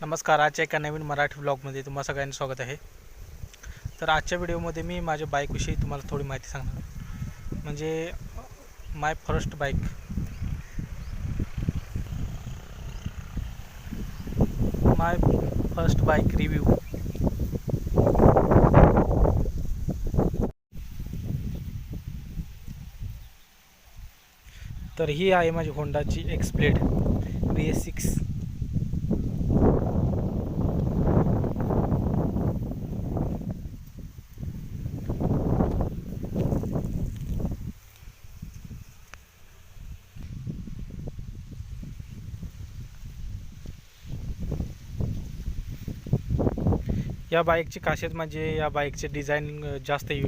नमस्कार आजच्या एका नवीन मराठी ब्लॉगमध्ये तुम्हा सगळ्यांचं स्वागत आहे. तर आजच्या व्हिडिओमध्ये मी माझ्या बाईकविषयी तुम्हाला थोडी माहिती सांगणार म्हणजे my first bike my first bike review तर ही आहे माझी होंडाची एक्सप्लेड बी एस सिक्स या बाईकची खासियत म्हणजे या बाईकचे डिझाईन जास्त यु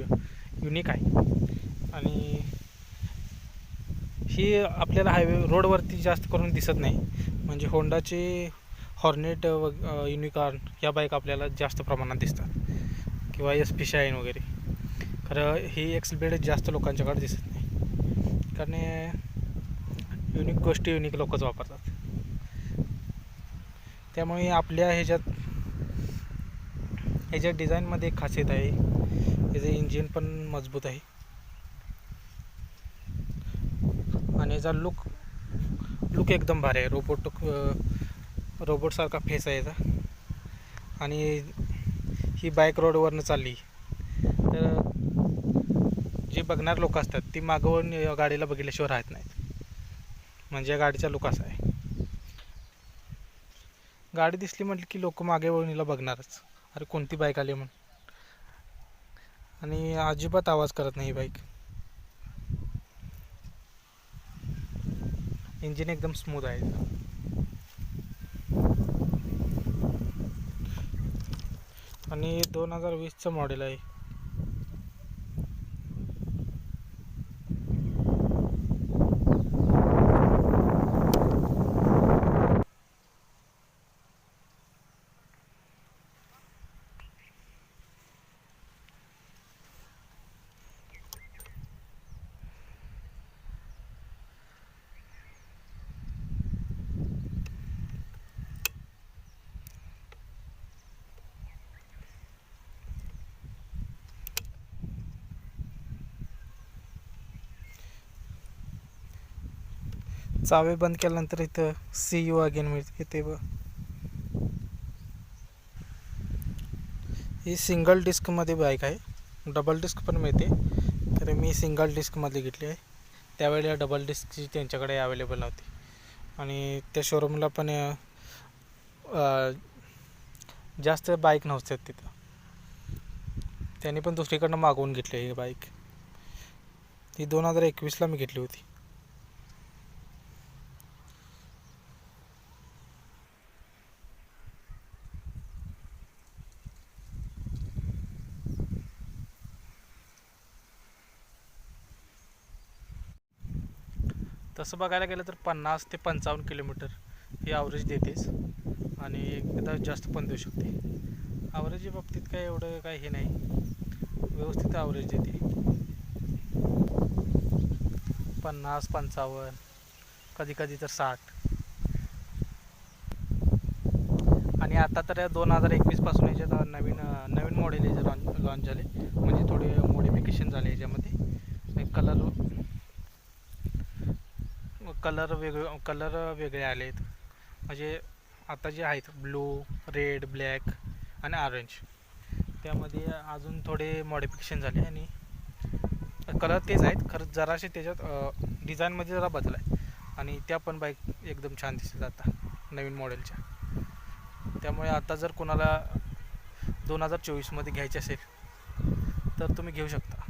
युनिक आहे. आणि ही आपल्याला हायवे रोडवरती जास्त करून दिसत नाही. म्हणजे होंडाचे हॉर्नेट व युनिकॉर्न या बाईक आपल्याला जास्त प्रमाणात दिसतात. किंवा एस पी शाईन वगैरे. खरं ही एक्सब्लेड जास्त लोकांच्याकडे दिसत नाही. कारण युनिक गोष्टी युनिक लोकच वापरतात. त्यामुळे आपल्या ह्याच्यात ह्याच्या डिझाईनमध्ये एक खासियत आहे. याचं इंजिन पण मजबूत आहे. आणि याचा लुक लुक एकदम भारी आहे. रोबोट रोबोटसारखा फेस आहे याचा. आणि ही बाईक रोडवरनं चालली. तर जे बघणार लोक असतात ती मागवून गाडीला बघितल्याशिवाय राहत नाहीत. म्हणजे या गाडीचा लुक असा आहे. गाडी दिसली म्हटली की लोक मागे वळून हिला बघणारच. अरे कोणती बाईक आली म्हणून? आणि अजिबात आवाज करत नाही बाईक इंजिन एकदम स्मूथ आहे. आणि दोन हजार वीसचं मॉडेल आहे. चावे बंद केल्यानंतर इथं सी यू अगेन मिळते इथे बघ. ही सिंगल डिस्कमध्ये बाईक आहे. डबल डिस्क पण मिळते. तर मी सिंगल डिस्कमध्ये घेतली आहे. त्यावेळेला डबल डिस्कची त्यांच्याकडे अवेलेबल नव्हती. आणि त्या शोरूमला पण जास्त बाईक नव्हत्यात तिथं. त्यांनी पण दुसरीकडनं मागवून घेतली ही बाईक ही दोन हजार एकवीसला मी घेतली होती. तसं बघायला गेलं तर पन्नास ते पंचावन्न किलोमीटर ही ॲव्हरेज देतेच आणि एकदा जास्त पण देऊ शकते. ॲव्हरेजच्या बाबतीत काय एवढं काय हे नाही. व्यवस्थित ॲव्हरेज देते. पन्नास पंचावन्न कधी कधी तर साठ. आणि आता तर दोन हजार एकवीसपासून याच्यात नवीन नवीन मॉडेल याचे लॉन्च लॉन्च झाले. म्हणजे थोडे मॉडिफिकेशन झाले याच्यामध्ये. कलर कलर वेगळे कलर वेगळे आले आहेत म्हणजे आता जे आहेत ब्लू रेड ब्लॅक आणि ऑरेंज. त्यामध्ये अजून थोडे मॉडिफिकेशन झाले आणि कलर तेच आहेत. खरं जरासे त्याच्यात डिझाईनमध्ये जरा बदल आहे. आणि त्या पण बाईक एकदम छान दिसतात आता नवीन मॉडेलच्या त्यामुळे आता जर कोणाला दोन हजार चोवीसमध्ये घ्यायचे असेल तर तुम्ही घेऊ शकता.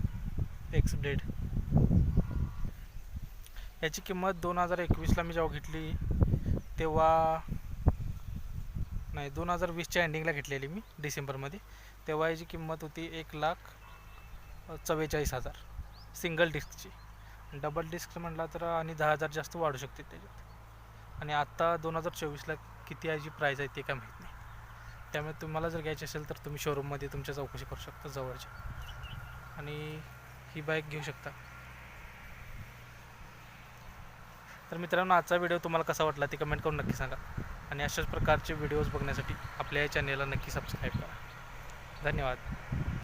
एक्स ब्लेड याची किंमत दोन हजार एकवीसला मी जेव्हा घेतली तेव्हा नाही दोन हजार वीसच्या एंडिंगला घेतलेली मी डिसेंबरमध्ये. तेव्हा याची किंमत होती एक लाख चव्वेचाळीस हजार सिंगल डिस्कची. डबल डिस्क म्हटला तर आणि दहा हजार जास्त वाढू शकते त्याच्यात. आणि आत्ता दोन हजार चोवीसला किती याची प्राईज आहे ते काय माहीत नाही. त्यामुळे तुम्हाला जर घ्यायची असेल तर तुम्ही शोरूममध्ये तुमच्या चौकशी करू शकता जवळच्या. आणि ही बाईक घेऊ शकता. तर मित्रांनो आजचा व्हिडिओ तुम्हाला कसा वाटला ते कमेंट करून नक्की सांगा. आणि अशाच प्रकारचे व्हिडिओज बघण्यासाठी आपल्या या चॅनेलला नक्की सबस्क्राईब करा. धन्यवाद.